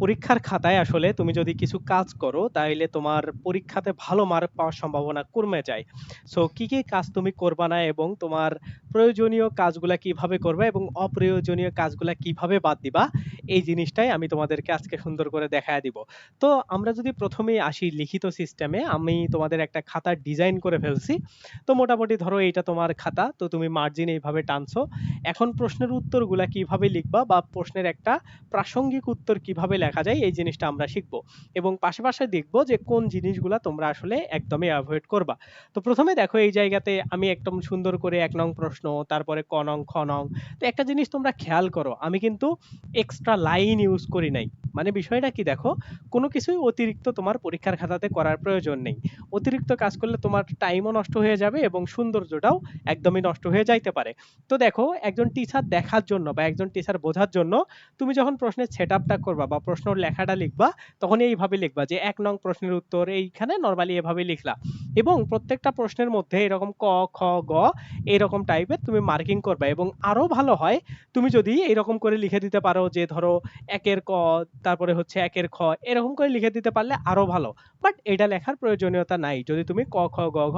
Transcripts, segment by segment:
পরীক্ষার খাতায় আসলে তুমি যদি কিছু কাজ করো তাহলে তোমার পরীক্ষাতে ভালো মার্ক পাওয়ার সম্ভাবনা কমে যায়। সো কি, কি কাজ তুমি করবা না এবং তোমার প্রয়োজনীয় কাজগুলা কীভাবে করবা এবং অপ্রয়োজনীয় কাজগুলা কীভাবে বাদ দিবা এই জিনিসটাই আমি তোমাদেরকে আজকে সুন্দর করে দেখায়া দিব। তো আমরা যদি ১ম এই আসি লিখিত সিস্টেমে আমি তোমাদের একটা খাতার ডিজাইন করে ফেলছি। তো মোটামুটি ধরো এইটা তোমার খাতা। তো তুমি মার্জিন এইভাবে টানছো। এখন প্রশ্নের উত্তরগুলা কীভাবে লিখবা বা প্রশ্নের একটা প্রাসঙ্গিক উত্তর কীভাবে লেখা যায় এই জিনিসটা আমরা শিখব এবং পাশে, পাশে দেখব যে কোন জিনিসগুলা তোমরা আসলে একদমই এভয়েড করবা। তো প্রথমে দেখো এই জায়গাতে আমি একদম সুন্দর করে এক নং প্রশ্ন, তারপরে ক নং, খ নং। তো একটা জিনিস তোমরা খেয়াল করো, আমি কিন্তু এক্সট্রা লাইন ইউজ করি নাই। মানে বিষয়টা কি দেখো, কোন কিছুই অতিরিক্ত তোমার পরীক্ষার খাতাতে করার প্রয়োজন নেই। অতিরিক্ত কাজ করলে তোমার টাইমও নষ্ট হয়ে যাবে এবং সৌন্দর্যটাও একদমই নষ্ট হয়ে যাইতে পারে। তো দেখো একজন টিচার দেখার জন্য বা একজন টিচার বোঝার জন্য তুমি যখন প্রশ্নের সেটআপটা করবা বা প্রশ্ন লেখাটা লিখবা তখন এইভাবে লিখবা যে এক নং প্রশ্নের উত্তর এইখানে নরমালি এভাবে লিখলা এবং প্রত্যেকটা প্রশ্নের মধ্যে এরকম ক, খ, গ এরকম টাইপের তুমি মার্কিং করবা এবং আরও ভালো হয় তুমি যদি এরকম করে লিখে দিতে পারো যে ধরো ১ এর ক, তারপরে হচ্ছে ১ এর খ এরকম করে লিখে দিতে পারলে আরও ভালো। বাট এটা লেখার প্রয়োজনীয়তা নাই। যদি তুমি ক, খ, গ, ঘ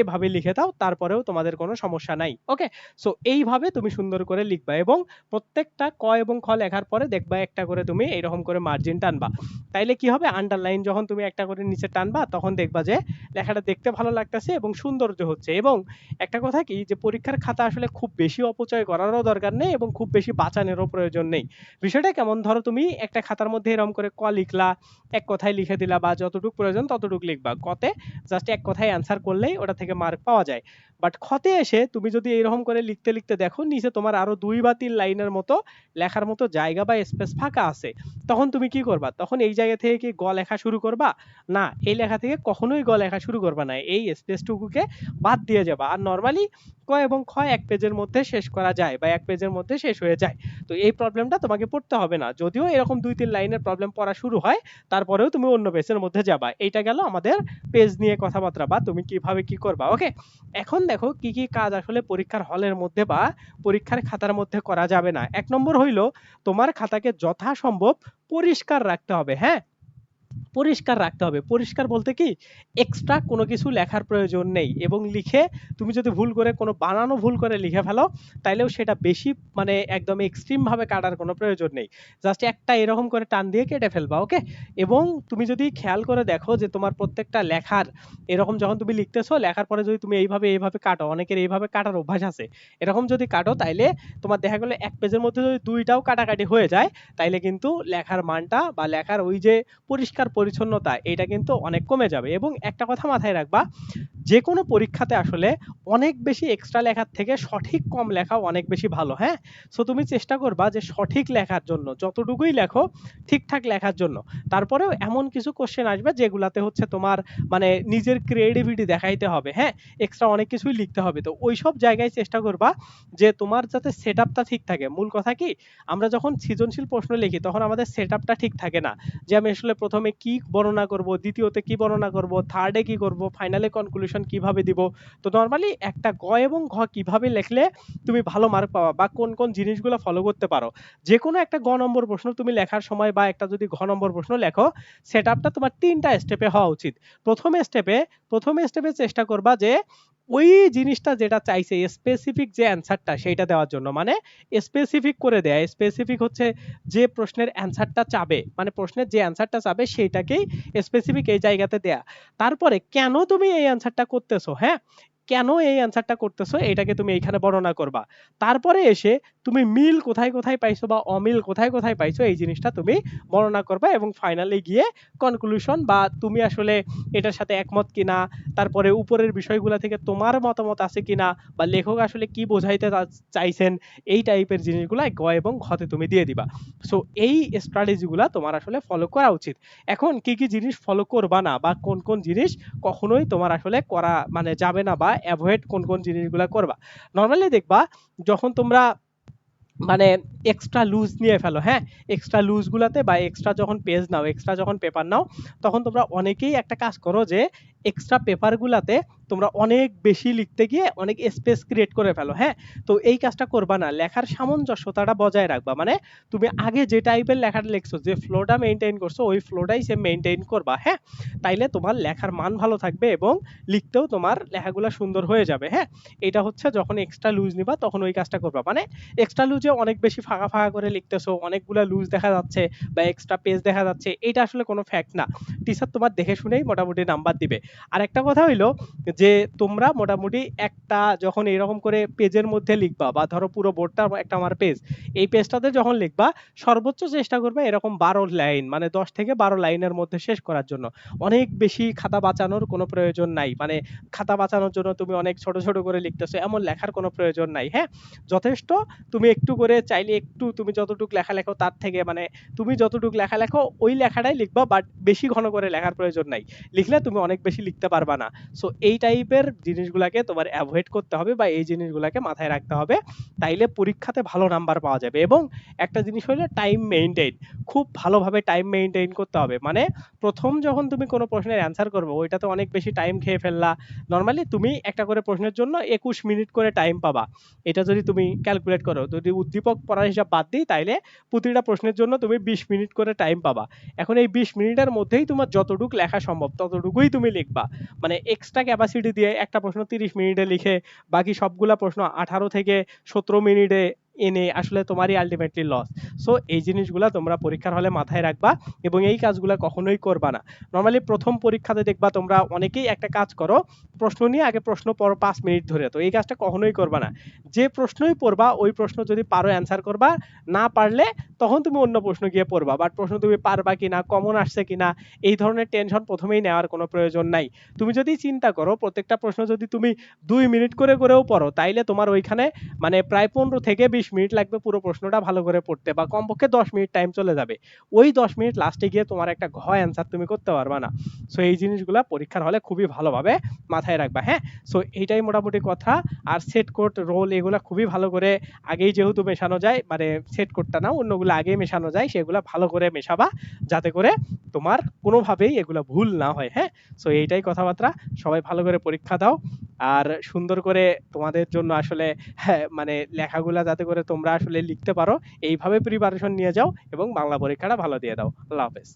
এভাবে লিখে দাও তারপরেও তোমাদের কোনো সমস্যা নাই। ওকে? সো এইভাবে তুমি সুন্দর করে লিখবা এবং প্রত্যেকটা ক এবং খ লেখার পরে দেখবা একটা করে তুমি এরকম করে মার্জিন টানবা। তাইলে কি হবে আন্ডারলাইন যখন তুমি একটা করে নিচে টানবা তখন দেখবা যে লেখাটা দেখতে ভালো লাগতেছে এবং সৌন্দর্য হচ্ছে এবং একটা কথা কি যে পরীক্ষার খাতা আসলে খুব বেশি অপচয় করারও দরকার নেই এবং খুব বেশি বাঁচানোরও প্রয়োজন নেই। বিষয়টা কেমন ধরো তুমি একটা খাতার মধ্যে এরকম করে ক লিখলা, এক কথায় লিখে দিলা বা যতটুকু প্রয়োজন ততটুকু লিখবা। কতে জাস্ট এক কথায় অ্যান্সার করলেই ওটা থেকে মার্ক পাওয়া যায়। বাট খতে এসে তুমি যদি এরকম করে লিখতে, লিখতে দেখো নিচে তোমার আরও দুই বা ৩ লাইনের মতো লেখার মতো জায়গা বা স্পেস ফাঁকা আছে। তখন তুমি কি করবা? তখন এই জায়গা থেকে কি গ লেখা শুরু করবা? না, এই লেখা থেকে কখনোই গ লেখা শুরু করবা না। এই স্পেসটুকুকে বাদ দিয়ে যাবা। আর নরমালি ক এবং খ ১ পেজের মধ্যে শেষ করা যায় বা ১ পেজের মধ্যে শেষ হয়ে যায়। তো এই প্রবলেমটা তোমাকে পড়তে হবে না। যদিও এরকম ২-৩ লাইনের প্রবলেম পড়া শুরু হয়, তারপরেও তুমি অন্য পেজের মধ্যে যাবা। এইটা গেল আমাদের পেজ নিয়ে কথাবার্তা বা তুমি কীভাবে কি করবা। ওকে? এখন দেখো কি, কি কাজ আসলে পরীক্ষার হলের মধ্যে বা পরীক্ষার খাতার মধ্যে করা যাবে না। এক নম্বর হইল তোমার খাতাকে যথাসম্ভব পরিষ্কার রাখতে হবে। হ্যাঁ? পরিষ্কার রাখতে হবে। পরিষ্কার বলতে কি এক্সট্রা কোনো কিছু লেখার প্রয়োজন নেই এবং লিখে তুমি যদি ভুল করে কোনো বানানো ভুল করে লিখে ফেলো তাইলেও সেটা বেশি মানে একদম এক্সট্রিম ভাবে কাটার কোনো প্রয়োজন নেই। জাস্ট একটা এরকম করে টান দিয়ে কেটে ফেলবা। ওকে? এবং তুমি যদি খেয়াল করে দেখো যে তোমার প্রত্যেকটা লেখার এরকম যখন তুমি লিখতেছো লেখার পরে যদি তুমি এইভাবে, এইভাবে কাটো, অনেকের এইভাবে কাটার অভ্যাস আছে। এরকম যদি কাটো তাইলে তোমার দেখা গেল ১ পেজের মধ্যে যদি দুইটাও কাটাকাটি হয়ে যায় তাইলে কিন্তু লেখার মানটা বা লেখার ওই যে পরিষ্কার পরিচ্ছন্নতা, এটা কিন্তু অনেক কমে যাবে এবং একটা কথা মাথায় রাখবা, যেকোনো পরীক্ষাতে আসলে অনেক বেশি এক্সট্রা লেখার থেকে সঠিক কম লেখা অনেক বেশি ভালো। হ্যাঁ? সো তুমি চেষ্টা করবা যে সঠিক লেখার জন্য, যতটুকুই লেখো, ঠিকঠাক লেখার জন্য। তারপরেও এমন কিছু কোয়েশ্চেন আসবে যেগুলাতে হচ্ছে তোমার মানে নিজের ক্রিয়েটিভিটি দেখাইতে হবে। হ্যাঁ? এক্সট্রা অনেক কিছুই লিখতে হবে। তো ওই সব জায়গায় চেষ্টা করবা যে তোমার যাতে সেটআপটা ঠিক থাকে। মূল কথা কি আমরা যখন সৃজনশীল প্রশ্ন লিখি, তখন আমাদের সেটআপটা ঠিক থাকে না। যে আমি আসলে প্রথমে কি বর্ণনা করব, দ্বিতীয়তে কি বর্ণনা করব, থার্ডে কি করব, ফাইনালে কনক্লুশন কীভাবে দিব। তো নরমালি একটা গ এবং ঘ কীভাবে লেখলে তুমি ভালো মার্ক পাবা বা কোন, কোন জিনিসগুলো ফলো করতে পারো। যে কোনো একটা গ নম্বর প্রশ্ন তুমি লেখার সময় বা একটা যদি ঘ নম্বর প্রশ্ন লেখো সেটআপটা তোমার তিনটা স্টেপে হওয়া উচিত। প্রথমে স্টেপে প্রথমে স্টেপে চেষ্টা করবা যে ওই জিনিসটা যেটা চাইছে স্পেসিফিক যে অ্যান্সারটা সেইটা দেওয়ার জন্য। মানে স্পেসিফিক করে দেয়া। স্পেসিফিক হচ্ছে যে প্রশ্নের অ্যান্সারটা চাবে, মানে প্রশ্নের যে অ্যান্সারটা চাবে সেইটাকেই স্পেসিফিক এই জায়গাতে দেয়া। তারপরে কেন তুমি এই অ্যান্সারটা করতেছো, হ্যাঁ? কেন এই অ্যান্সারটা করতেছো এটাকে তুমি এইখানে বর্ণনা করবা। তারপরে এসে তুমি মিল কোথায়, কোথায় পাইছো বা অমিল কোথায়, কোথায় পাইছো এই জিনিসটা তুমি বর্ণনা করবা এবং ফাইনালে গিয়ে কনক্লুশন বা তুমি আসলে এটার সাথে একমত কিনা, তারপরে উপরের বিষয়গুলা থেকে তোমার মতামত আছে কিনা বা লেখক আসলে কি বোঝাইতে চাইছেন এই টাইপের জিনিসগুলা গ এবং ঘতে তুমি দিয়ে দিবা। সো এই স্ট্র্যাটেজি গুলা তোমার আসলে ফলো করা উচিত। এখন কি, কি জিনিস ফলো করবা না বা কোন, কোন জিনিস কখনোই তোমার আসলে করা মানে যাবে না বা এভয়েড কোন, কোন জিনিসগুলা করবা। নরমালি দেখবা যখন তোমরা মানে এক্সট্রা লুজ নিয়ে ফেলো, হ্যাঁ? এক্সট্রা লুজ গুলাতে বা এক্সট্রা যখন পেজ নাও, এক্সট্রা যখন পেপার নাও তখন তোমরা অনেকেই একটা কাজ করো যে এক্সট্রা পেপারগুলাতে তোমরা অনেক বেশি লিখতে গিয়ে অনেক স্পেস ক্রিয়েট করে ফেলো হ্যাঁ? তো এই কাজটা করবা না, লেখার সামঞ্জস্যতাটা বজায় রাখবা। মানে তুমি আগে যে টাইপের লেখাটা লিখছো, যে ফ্লোটা মেনটেন করছ, ওই ফ্লোটাই সে মেনটেন করবা হ্যাঁ? তাইলে তোমার লেখার মান ভালো থাকবে এবং লিখতেও তোমার লেখাগুলো সুন্দর হয়ে যাবে হ্যাঁ? এটা হচ্ছে যখন এক্সট্রা লুজ নিবা, তখন ওই কাজটা করবা। মানে এক্সট্রা লুজে অনেক বেশি ফাঁকা ফাঁকা করে লিখতেছো, অনেকগুলা লুজ দেখা যাচ্ছে বা এক্সট্রা পেজ দেখা যাচ্ছে এটা আসলে কোনো ফ্যাক্ট না। টিচার তোমার দেখে শুনেই মোটামুটি নাম্বার দিবে। আর একটা কথা হইল যে তোমরা মোটামুটি একটা যখন এরকম করে পেজের মধ্যে লিখবা বা ধরো পুরো বোর্ডটা একটা আমার পেজ এই পেজটাতে যখন লিখবা, সর্বোচ্চ চেষ্টা করবে এরকম বারো লাইন মানে দশ থেকে বারো লাইনের মধ্যে শেষ করার জন্য। অনেক বেশি খাতা বাঁচানোর কোনো প্রয়োজন নাই মানে খাতা বাঁচানোর জন্য তুমি অনেক ছোট ছোট করে লিখতেছো, এমন লেখার কোনো প্রয়োজন নাই হ্যাঁ? যথেষ্ট তুমি একটু করে চাইলে একটু তুমি যতটুকু লেখা লেখো তার থেকে মানে তুমি যতটুকু লেখা লেখো, ওই লেখাটাই লিখবা বাট বেশি ঘন করে লেখার প্রয়োজন নাই। লিখলে তুমি অনেক বেশি লিখতে পারবা না। সো এই টাইপের জিনিসগুলোকে তোমার অ্যাভয়েড করতে হবে বা এই জিনিসগুলোকে মাথায় রাখতে হবে। তাইলে পরীক্ষাতে ভালো নাম্বার পাওয়া যাবে এবং একটা জিনিস হলো টাইম মেইনটেইন খুব ভালোভাবে টাইম মেইনটেইন করতে হবে। মানে প্রথম যখন তুমি কোনো প্রশ্নের অ্যান্সার করবে, ওইটাতে অনেক বেশি টাইম খেয়ে ফেললা। নর্মালি তুমি একটা করে প্রশ্নের জন্য একুশ মিনিট করে টাইম পাবা। এটা যদি তুমি ক্যালকুলেট করো, যদি উদ্দীপক পড়ার হিসাব বাদ দিই, তাইলে প্রতিটা প্রশ্নের জন্য তুমি বিশ মিনিট করে টাইম পাবা। এখন এই বিশ মিনিটের মধ্যেই তোমার যতটুকু লেখা সম্ভব, ততটুকুই তুমি লিখবা। মানে এক্সট্রা ক্যাপাসিটি দিয়ে একটা প্রশ্ন তিরিশ মিনিটে লিখে বাকি সবগুলা প্রশ্ন আঠারো থেকে সতেরো মিনিটে এনে আসলে তোমারই আলটিমেটলি লস সো এই জিনিসগুলা তোমরা পরীক্ষার হলে মাথায় রাখবা এবং এই কাজগুলা কখনোই করবা না। নর্মালি প্রথম পরীক্ষাতে দেখবা তোমরা অনেকেই একটা কাজ করো, প্রশ্ন নিয়ে আগে প্রশ্ন পড়ো পাঁচ মিনিট ধরে। তো এই কাজটা কখনোই করবা না। যে প্রশ্নই পড়বা, ওই প্রশ্ন যদি পারো অ্যান্সার করবা, না পারলে তখন তুমি অন্য প্রশ্ন গিয়ে পড়বা। বাট প্রশ্ন তুমি পারবা কিনা কমন আসছে কিনা, এই ধরনের টেনশন প্রথমেই নেওয়ার কোনো প্রয়োজন নাই। তুমি যদি চিন্তা করো, প্রত্যেকটা প্রশ্ন যদি তুমি দুই মিনিট করে করেও পড়ো, তাইলে তোমার ওইখানে মানে প্রায় পনেরো থেকে বিশ মিনিট লাগবে পুরো প্রশ্নটা ভালো করে পড়তে বা কমপক্ষে দশ মিনিট টাইম চলে যাবে। ওই দশ মিনিট লাস্টে গিয়ে তোমার একটা ঘ অ্যান্সার তুমি করতে পারবা না। সো এই জিনিসগুলো পরীক্ষার হলে খুবই ভালোভাবে মাথায় রাখবা হ্যাঁ? সো এইটাই মোটামুটি কথা। আর সেট কোড রোল এগুলা খুবই ভালো করে আগেই যেহেতু মেশানো যায় মানে সেট কোডটা না অন্যগুলো আগেই মেশানো যায়, সেগুলো ভালো করে মেশাবা যাতে করে তোমার কোনোভাবেই এগুলো ভুল না হয় হ্যাঁ? সো এইটাই কথাবার্তা। সবাই ভালো করে পরীক্ষা দাও। আর সুন্দর করে তোমাদের জন্য আসলে হ্যাঁ মানে লেখাগুলা যাতে করে তোমরা আসলে লিখতে পারো, এইভাবে প্রিপারেশন নিয়ে যাও এবং বাংলা পরীক্ষাটা ভালো দিয়ে দাও। আল্লাহ হাফেজ।